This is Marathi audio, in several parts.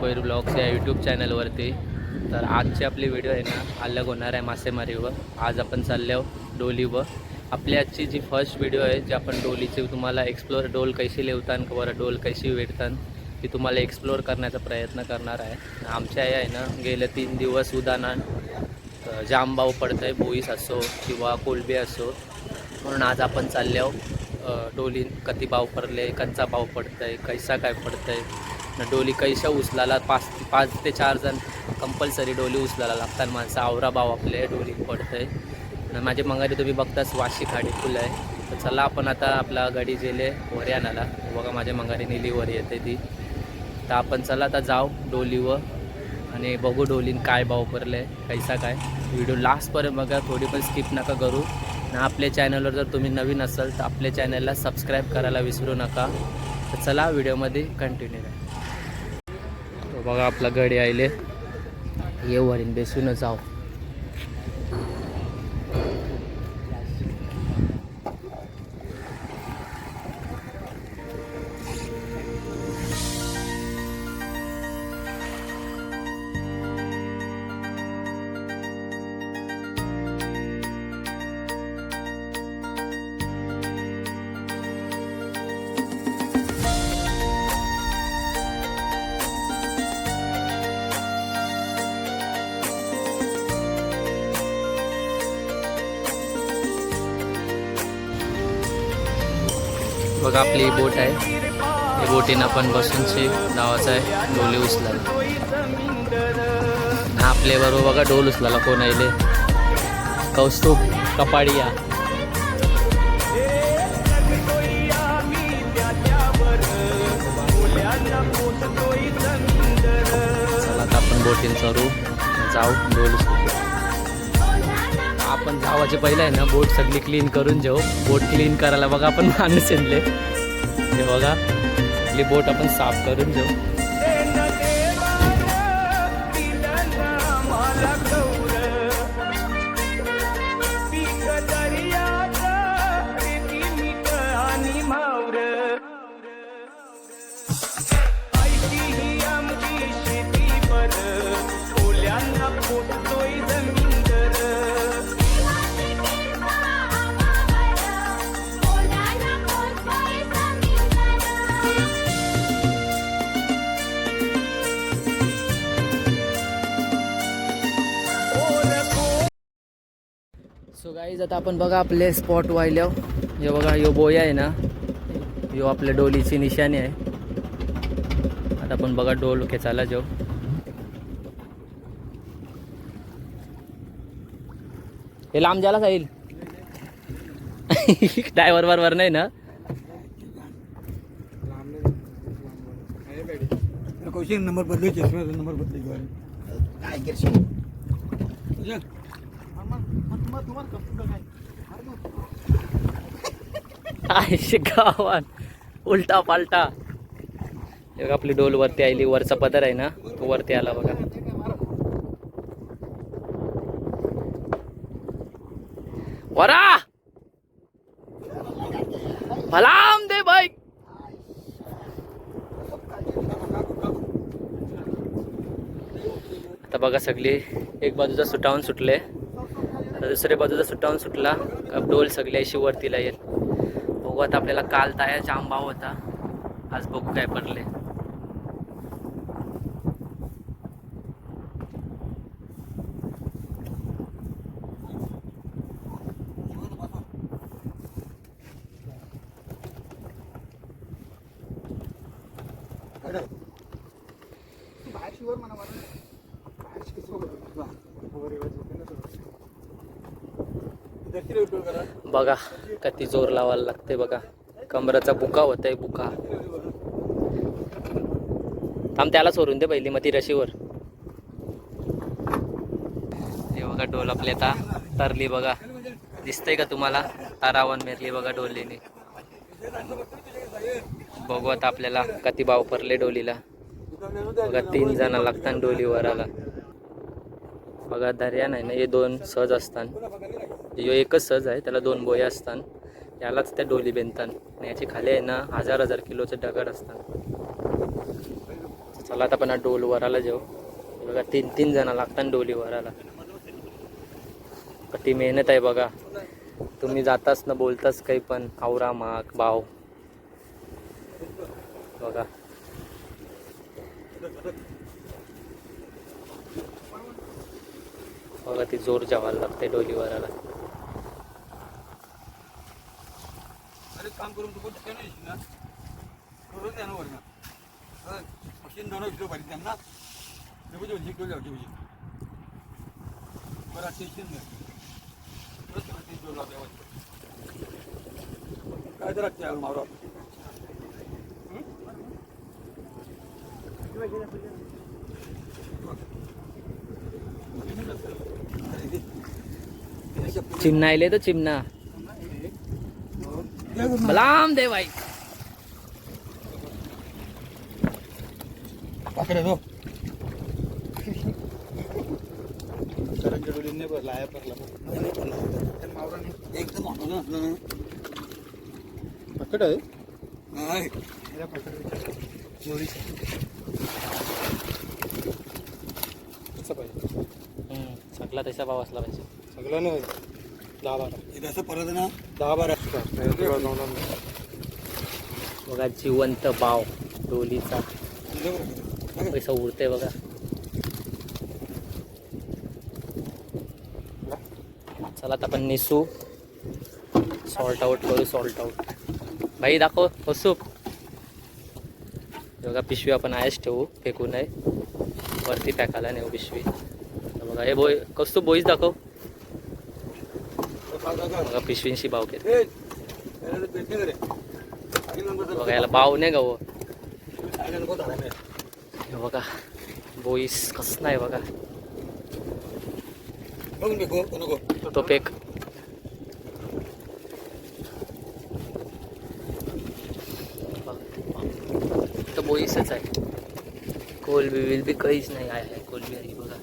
कोयर ब्लॉग्स या यूट्यूब चॅनलवरती तर आजची आपली व्हिडिओ आहे ना अलग होणार आहे मासेमारीवर. आज आपण चाललो डोलीवर. आपली आजची जी फर्स्ट व्हिडिओ आहे जी आपण डोलीची तुम्हाला एक्सप्लोर डोल कशी लेवतान किंवा डोल कशी वेढतान ती तुम्हाला एक्सप्लोर करण्याचा प्रयत्न करणार आहे. आमच्या या आहे ना गेले तीन दिवस उदाहरण जामबाव पडतं आहे बोईस असो किंवा कोलबी असो. म्हणून आज आपण चालले डोली अ, कधी पाव पडले कंचा पडतं आहे कैसा काय पडत आहे डोली कैशा उचलाला पाच पाच ते चार जण कंपल्सरी डोली उचलायला लागतात माणसं. आवरा भाव आपले डोली पडतंय. आहे माझे मंगारी तुम्ही बघताच वाशी खाडी फुलं आहे. तर चला आपण आता आपला गाडी गेले वरी आणाला बघा माझ्या मंगारी नेली वर येते ती. तर आपण चला आता जाऊ डोलीवर आणि बघू डोलीन काय भाव पडले कैसा काय. व्हिडिओ लास्टपर्यंत बघा थोडी पण स्किप नका करू. आणि आपल्या चॅनलवर जर तुम्ही नवीन असाल तर आपल्या चॅनलला सबस्क्राईब करायला विसरू नका. तर चला व्हिडिओमध्ये कंटिन्यू राहा बघा आपला गडी आले येऊ हरीन बेसून जाऊ. बघा आपली बोट आहे. या बोटीनं आपण बसूनशी नावाचं आहे डोली उचलायला. हा आपल्या बरोबर बघा डोल उचलाला कोण आले कौस्तुभ कपाडिया. चला आता आपण बोटीन चरू जाऊ डोल उचलू. आपण जावाचे पहिले आहे ना बोट सगळी क्लीन करून जाऊ बोट क्लीन करायला बघा आपण माणूस येणले हे बघा आपली बोट आपण साफ करून जाऊ गाईज आता आपण बघा आपले स्पॉट वाहिल्या हे बघा यो बोया आहे ना. यो आपल्या डोलीची निशाणी आहे. आता आपण बघा डोल खेचायला जाऊ. हे लांब जाला जाईल ड्रायव्हर बरोबर नाही ना? कौशिक नंबर बदलायचे नंबर बदलायचे काय करशील? आयशे गावान उलटा पालटा. बघा आपली डोल वरती आली. वरचा पदर आहे ना तो वरती आला बघा. वरा! भलाम दे बाईक आता बघा सगळी एक बाजूचा सुटावून सुटले. आता दुसऱ्या बाजूचा सुटावून सुटला. डोल सगळी वरतीला येईल बघू आता आपल्याला काल ताया जाम भाव होता. आज बघू काय पडले बघा किती जोर लावायला लागते बघा. कमराचा बुका होत आहे बुका. थांब त्याला सोडून दे पहिली मग ती रशीवर. हे बघा डोल आपली आता तरली बघा. दिसतंय का तुम्हाला? तारावन मेरली बघा डोलीने बघू आता आपल्याला कती भाव पडले डोलीला बघा तीन जण लागतात डोलीवर आला बघा दर्या नाही ना हे दोन सहज असतात. यो एकच सहज आहे त्याला दोन बोया असतात. यालाच त्या डोली बेनतात आणि याची खाली आहे ना हजार हजार किलोचे दगड असतात. चला आता पण हा डोल वराला जाऊ. बघा तीन तीन जण लागतात डोली वराला. ती मेहनत आहे बघा. तुम्ही जाताच ना बोलताच काही पण. आवरा माग भाव. बघा. बघा ती जोर जेवायला लागते डोली वराला काम करून तू कोणतं नाही ना? करून द्या ना वर मशीन दोन किलो पाहिजे त्यांना. ते म्हणजे म्हणजे किलो लावते म्हणजे. बरं टेन्शन नाही काय तर लागते यार मावरा. चिमणा आले तर चिमना बलाम दे बाई पाकडे ना पकड. पाहिजे सगळा तसा भाव असला पाहिजे. सगळं नाही दहा बारा हे परत ना दहा बारा. बघा जिवंत भाव डोलीचा. पैसा उरते बघा. चला आता आपण निसू. सॉल्ट आउट करू सॉल्ट आउट भाई दाखव वसूप बघा पिशवी आपण आहेच ठेवू फेकू नये. वरती फेकायला नेऊ पिशवी. तर बघा हे बोय कस तू बोईच दाखव. बघा पिशवींशी भाव घेते बघा याला भाव नाही गाव हे? बघा बोईस कस नाही बघा. तो पेक तो बोईसच आहे. कोल बिल बी काहीच नाही आहे कोल बी आहे बघा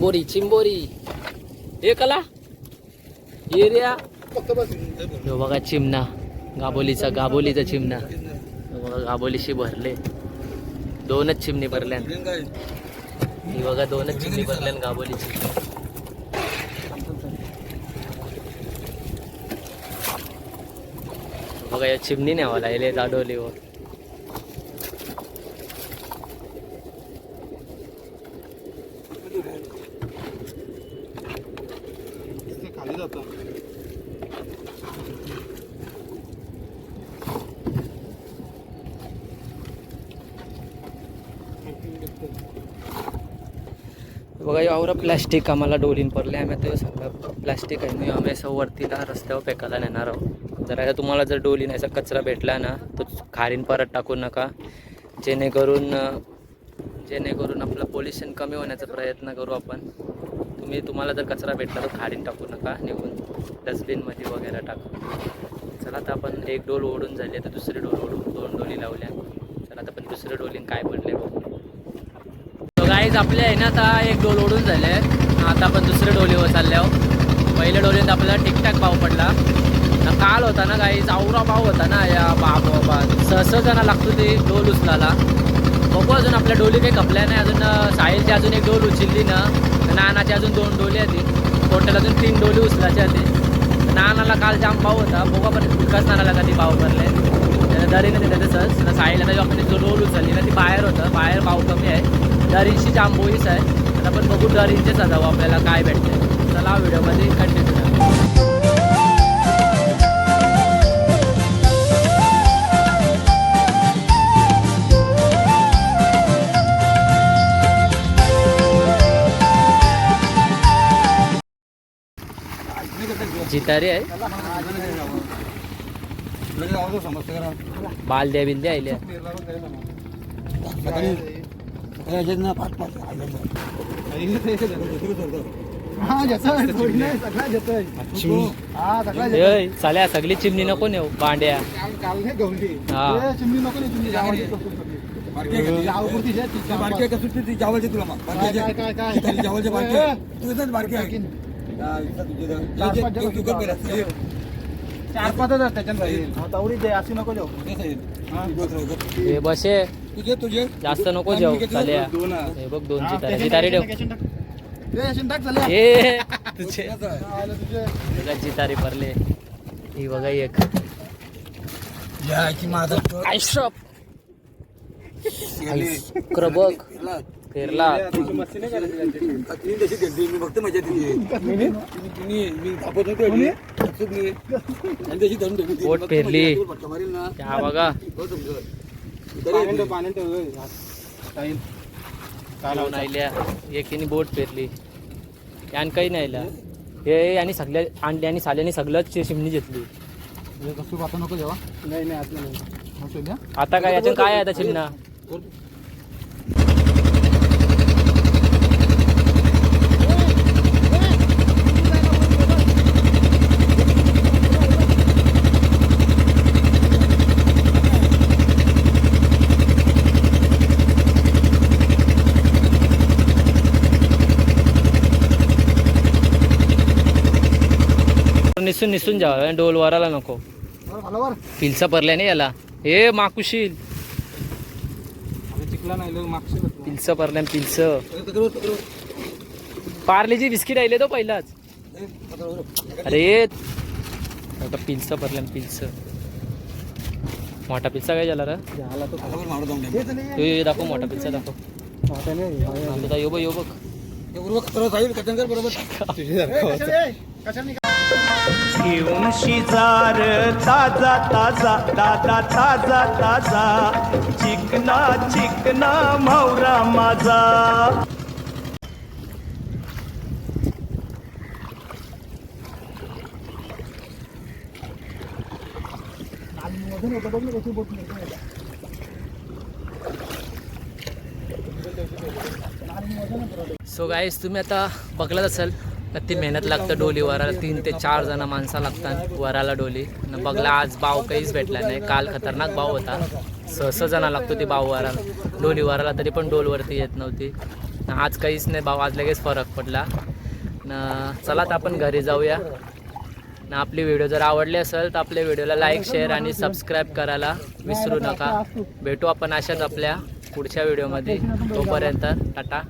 चिंबोरी चिंबोरी. हे कला? एरिया? बघा चिमणा. गाबोलीचा गाबोलीचा चिमणा. बघा गाबोलीशी भरले. दोनच चिमणी भरल्या ही बघा दोनच चिमणी भरल्यान गाबोलीची बघा या चिमणी न्यावा लागले दाडोलीवर खाली जातं. बघा यावर प्लॅस्टिक आम्हाला डोलीन पडले. आम्ही ते सगळं प्लॅस्टिक आहे. मी आम्ही असं वरतीला रस्त्यावर फेकायला नेणार आहोत. जर आता तुम्हाला जर डोलीन असा कचरा भेटला ना तो खारीन परत टाकू नका. जेणेकरून जेणेकरून आपलं पोल्युशन कमी होण्याचा प्रयत्न करू आपण. तुम्ही तुम्हाला जर कचरा भेटला तर खाडीन टाकू नका निघून डस्टबिनमध्ये वगैरे टाकू. चला आता आपण एक डोल ओढून झाली आता दुसरी डोल ओढून दोन डोली लावल्या. चला आता आपण दुसरं डोलीन काय पडले बघू. गाईज आपल्या आहे ना आता एक डोल ओढून झाले आता आपण दुसऱ्या डोलीवर चालले आहोत. पहिल्या डोलीत आपल्याला ठीकठाक भाव पडला. काल होता ना गाईज आवरा भाव होता ना या बाबा सहसं जणा लागतो ते डोल उचलाला बघू अजून आपल्या डोली काही खपल्या नाही. अजून साहिलची अजून एक डोल उचलली ना नानाची अजून दोन डोली होती टोटल अजून तीन डोली उचलायची होती नानाला काल जाम भाव होता. बघू आपण विकास नानाला कधी भाव भरले दरीने दिलं तसंच ना साईला जो आपण जो डोल उचलली ना ती बाहेर होतं. बाहेर भाव कमी आहे. दरींची जाम बोईस आहे. आता आपण बघू दरींचेच सजावं आपल्याला काय भेटते चला व्हिडिओमध्ये कंटिन्यू घेतोय हा सगळा घेतोय ए चाल्या सगळी चिमणी नको नेऊ हा. जावलचे तुला आहे चार हे- पाचच त्याच्यात. हा, तेवढी दे अशी नको जाऊ. आहे? हे? बसे तुझे तुझे जास्त नको जाऊ. चाल्या आहे. हे बघ दोनची हा, तारी तारी ठेव. आहे? हा, तुझे. बघाची तारी पडले ही बघा एक. याची माझं आयशप. क्रबक. का तिने तशी मी फक्त मजा तिने मी थापत नव्हते आणि तशी धरून ठेवली मारील ना. त्या बघा. हो हा. एकीने बोट पेरली यान काही नाही हे आणि सगळ्या आणले आणि साल्याने सगळंच चिमणी घेतली. कसं आता नको जेव्हा नाही नाही आता काय? याच्यात काय आहे आता चिमणा निसून निसून जावं डोल वराला नको. पिलचा परल्या नाही याला. हे माकुशील चिकला नाही लय मागशी बसला. पिलचं परल्या पिलच पकड, पकड. पार्लेची बिस्किट आले तो पहिलाच. अरे आता पिलचं परल्या पिलचं मोठा पिलचा काय झाला रे? दाखव मोठा पिलचा दाखव. यो. बघ यो बघ. बरोबर? घेऊन शिजार ताजा ताजा दादा ताजा ताजा. चिकना चिकना मावरा माझा. सो गाईस तुम्ही आता बघलाच असाल किती मेहनत लागतं डोली वराला तीन ते चार जण माणसं लागतात वराला डोली. न बघला आज बाव काहीच भेटला नाही. काल खतरनाक बाव होता. सहसा जणा लागतो ती बाव वराला डोली वराला तरी पण डोलवरती येत नव्हती. आज काहीच नाही भाऊ आज लगेच फरक पडला. न चला तर आपण घरी जाऊया. न आपली व्हिडिओ जर आवडली असेल तर आपल्या व्हिडिओला लाईक शेअर आणि सबस्क्राईब करायला विसरू नका. भेटू आपण अशाच आपल्या पुढच्या व्हिडिओमध्ये तोपर्यंत टाटा.